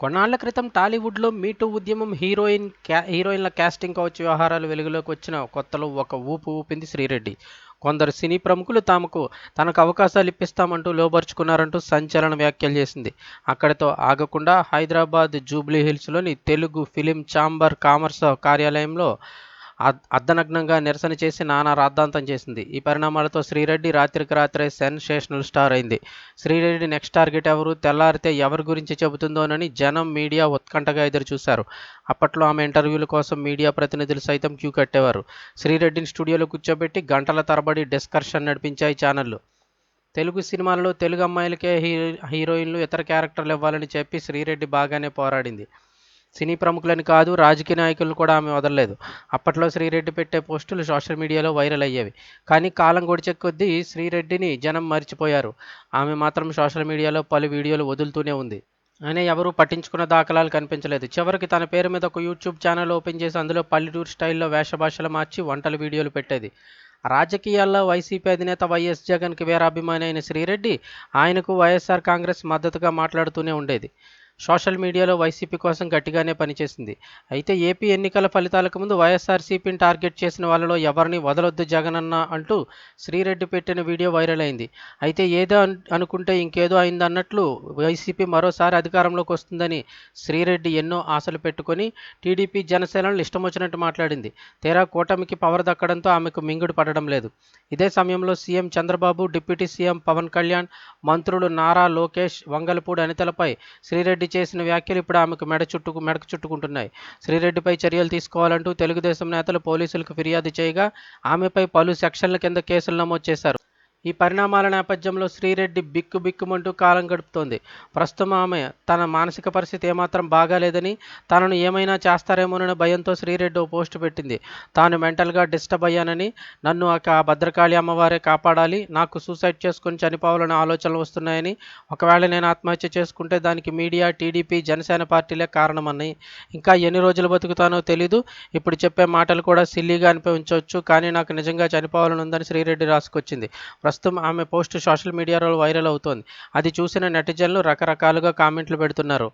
కొన్నాళ్ళ క్రితం టాలీవుడ్లో మీటూ ఉద్యమం హీరోయిన్ క్యా హీరోయిన్ల క్యాస్టింగ్ కౌచ్ వ్యవహారాలు వెలుగులోకి వచ్చిన కొత్తలో ఒక ఊపు ఊపింది శ్రీరెడ్డి. కొందరు సినీ ప్రముఖులు తమకు తనకు అవకాశాలు ఇప్పిస్తామంటూ లోబరుచుకున్నారంటూ సంచలన వ్యాఖ్యలు చేసింది. అక్కడితో ఆగకుండా హైదరాబాద్ జూబ్లీ హిల్స్లోని తెలుగు ఫిలిం ఛాంబర్ కామర్స్ కార్యాలయంలో అర్ధనగ్నంగా నిరసన చేసి నానా రాద్ధాంతం చేసింది. ఈ పరిణామాలతో శ్రీరెడ్డి రాత్రికి రాత్రే సెన్సేషనల్ స్టార్ అయింది. శ్రీరెడ్డి నెక్స్ట్ టార్గెట్ ఎవరు? తెల్లారితే ఎవరి గురించి చెబుతుందోనని జనం మీడియా ఉత్కంఠగా ఎదురు చూశారు అప్పట్లో ఆమె ఇంటర్వ్యూల కోసం మీడియా ప్రతినిధులు సైతం క్యూ కట్టేవారు. శ్రీరెడ్డిని స్టూడియోలో కూర్చోబెట్టి గంటల తరబడి డిస్కర్షన్ నడిపించాయి ఛానళ్ళు. తెలుగు సినిమాలలో తెలుగు అమ్మాయిలకే హీరో హీరోయిన్లు ఇతర క్యారెక్టర్లు ఇవ్వాలని చెప్పి శ్రీరెడ్డి బాగానే పోరాడింది. సినీ ప్రముఖులని కాదు రాజకీయ నాయకులను కూడా ఆమె వదలలేదు. అప్పట్లో శ్రీరెడ్డి పెట్టే పోస్టులు సోషల్ మీడియాలో వైరల్ అయ్యేవి. కానీ కాలం గడిచే కొద్దీ శ్రీరెడ్డిని జనం మర్చిపోయారు. ఆమె మాత్రం సోషల్ మీడియాలో పలు వీడియోలు వదులుతూనే ఉంది. అయినా ఎవరూ పట్టించుకున్న దాఖలాలు కనిపించలేదు. చివరికి తన పేరు మీద ఒక యూట్యూబ్ ఛానల్ ఓపెన్ చేసి అందులో పల్లెటూరు స్టైల్లో వేషభాషలు మార్చి వంటల వీడియోలు పెట్టేది. రాజకీయాల్లో వైసీపీ అధినేత వైఎస్ జగన్కి వేరాభిమాని అయిన శ్రీరెడ్డి ఆయనకు వైఎస్ఆర్ కాంగ్రెస్ మద్దతుగా మాట్లాడుతూనే ఉండేది. సోషల్ మీడియాలో వైసీపీ కోసం గట్టిగానే పనిచేసింది. అయితే ఏపీ ఎన్నికల ఫలితాలకు ముందు వైఎస్ఆర్సీపీని టార్గెట్ చేసిన వాళ్ళలో ఎవరిని వదలొద్దు జగనన్న అంటూ శ్రీరెడ్డి పెట్టిన వీడియో వైరల్ అయింది. అయితే ఏదో అనుకుంటే ఇంకేదో అయిందన్నట్లు వైసీపీ మరోసారి అధికారంలోకి వస్తుందని శ్రీరెడ్డి ఎన్నో ఆశలు పెట్టుకొని టీడీపీ జనసేనలు ఇష్టం వచ్చినట్టు మాట్లాడింది. తీరా కూటమికి పవర్ దక్కడంతో ఆమెకు మింగుడు పడడం లేదు. ఇదే సమయంలో CM Chandrababu deputy CM Pawan Kalyan మంత్రులు నారా లోకేష్ వంగలపూడి అనితలపై శ్రీరెడ్డి చేసిన వ్యాఖ్యలు ఇప్పుడు ఆమెకు మెడ చుట్టుకు మెడకు చుట్టుకుంటున్నాయి. శ్రీరెడ్డిపై చర్యలు తీసుకోవాలంటూ తెలుగుదేశం నేతలు పోలీసులకు ఫిర్యాదు చేయగా ఆమెపై పలు సెక్షన్ల కింద కేసులు నమోదు చేశారు. ఈ పరిణామాల నేపథ్యంలో శ్రీరెడ్డి బిక్కు బిక్కుమంటూ కాలం గడుపుతోంది. ప్రస్తుతం ఆమె తన మానసిక పరిస్థితి ఏమాత్రం బాగాలేదని తనను ఏమైనా చేస్తారేమోనని భయంతో శ్రీరెడ్డి ఓ పోస్ట్ పెట్టింది. తాను మెంటల్గా డిస్టర్బ్ అయ్యానని నన్ను ఆ భద్రకాళి అమ్మవారే కాపాడాలి నాకు సూసైడ్ చేసుకుని చనిపోవాలనే ఆలోచనలు వస్తున్నాయని ఒకవేళ నేను ఆత్మహత్య చేసుకుంటే దానికి మీడియా టీడీపీ జనసేన పార్టీలే కారణమన్నాయి ఇంకా ఎన్ని రోజులు బతుకుతానో తెలీదు. ఇప్పుడు చెప్పే మాటలు కూడా సిల్లీగా అనిపించవచ్చు కానీ నాకు నిజంగా చనిపోవాలని ఉందని శ్రీరెడ్డి రాసుకొచ్చింది. ప్రస్తుతం ఆమె పోస్ట్ సోషల్ మీడియాలో వైరల్ అవుతోంది. అది చూసిన నెటిజన్లు రకరకాలుగా కామెంట్లు పెడుతున్నారు.